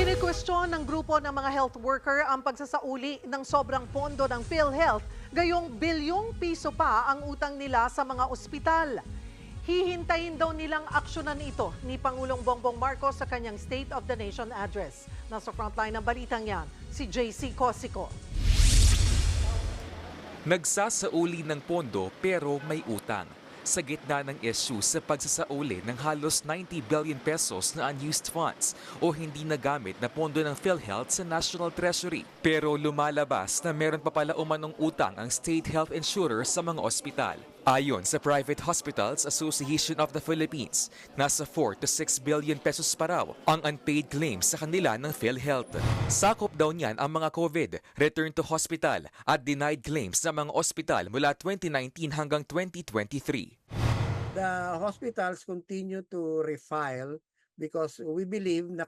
Kinikwestiyon ng grupo ng mga health worker ang pagsasauli ng sobrang pondo ng PhilHealth, gayong bilyong piso pa ang utang nila sa mga ospital. Hihintayin daw nilang aksyonan ito ni Pangulong Bongbong Marcos sa kanyang State of the Nation address. Nasa frontline ng balitang yan, si JC Cosico. Nagsasauli ng pondo pero may utang. Sa gitna ng issue sa pagsasauli ng halos 90 billion pesos na unused funds o hindi nagamit na pondo ng PhilHealth sa National Treasury. Pero lumalabas na meron pa pala umanong utang ang state health insurer sa mga ospital. Ayon sa Private Hospitals Association of the Philippines, nasa 4 to 6 billion pesos pa raw ang unpaid claims sa kanila ng PhilHealth. Sakop daw niyan ang mga COVID, return to hospital at denied claims sa mga ospital mula 2019 hanggang 2023. the hospitals continue to refile because we believe na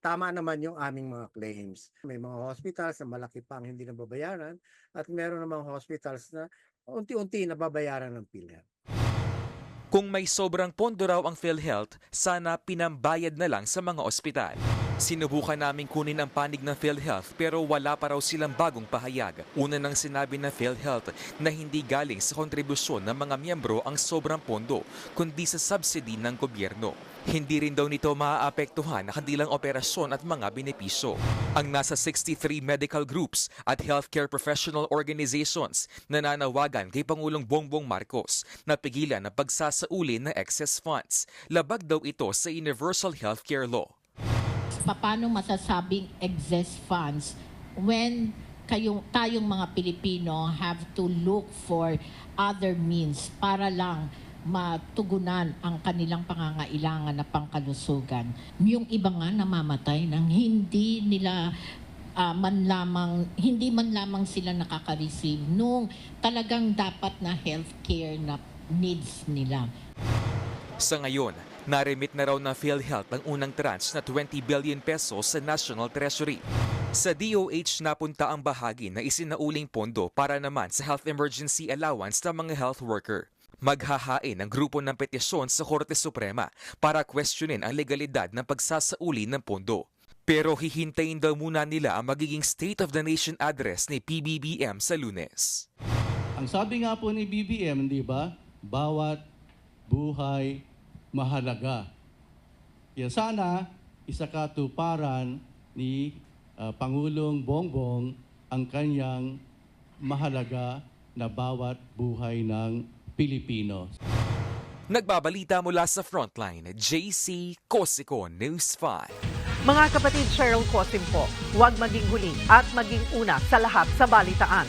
tama naman yung aming mga claims. May mga hospitals na malaki pa ang hindi nababayaran at meron namang hospitals na unti-unti nababayaran ng PhilHealth. Kung may sobrang pondo raw ang PhilHealth, sana pinambayad na lang sa mga ospital. Sinubukan naming kunin ang panig ng PhilHealth pero wala pa raw silang bagong pahayag. Una nang sinabi ng PhilHealth na hindi galing sa kontribusyon ng mga miyembro ang sobrang pondo, kundi sa subsidy ng gobyerno. Hindi rin daw nito maaapektuhan ang kanilang operasyon at mga benepisyo. Ang nasa 63 medical groups at healthcare professional organizations nananawagan kay Pangulong Bongbong Marcos na pigilan ang pagsasauli ng excess funds. Labag daw ito sa Universal Healthcare Law. paano masasabing excess funds when kayong, tayong mga Pilipino have to look for other means para lang matugunan ang kanilang pangangailangan na pangkalusugan. Yung iba nga namamatay nang hindi nila ah, man lamang, hindi man lamang sila nakaka-receive nung talagang dapat na healthcare na needs nila. Sa ngayon, narimit na raw ng PhilHealth ang unang tranche na 20 billion pesos sa National Treasury. Sa DOH napunta ang bahagi na isinauling pondo para naman sa health emergency allowance ng mga health worker. Maghahain ang grupo ng petisyon sa Korte Suprema para questionin ang legalidad ng pagsasauli ng pondo. Pero hihintayin daw muna nila ang magiging State of the Nation address ni PBBM sa lunes. Ang sabi nga po ni BBM, di ba? Bawat buhay mahalaga. Yan sana isa katuparan ni ah, Pangulong Bongbong ang kanyang mahalaga na bawat buhay ng Pilipino. Nagbabalita mula sa Frontline, JC Cosico News 5. Mga kapatid Cheryl Cosim po, huwag maging huli at maging una sa lahat sa balitaan.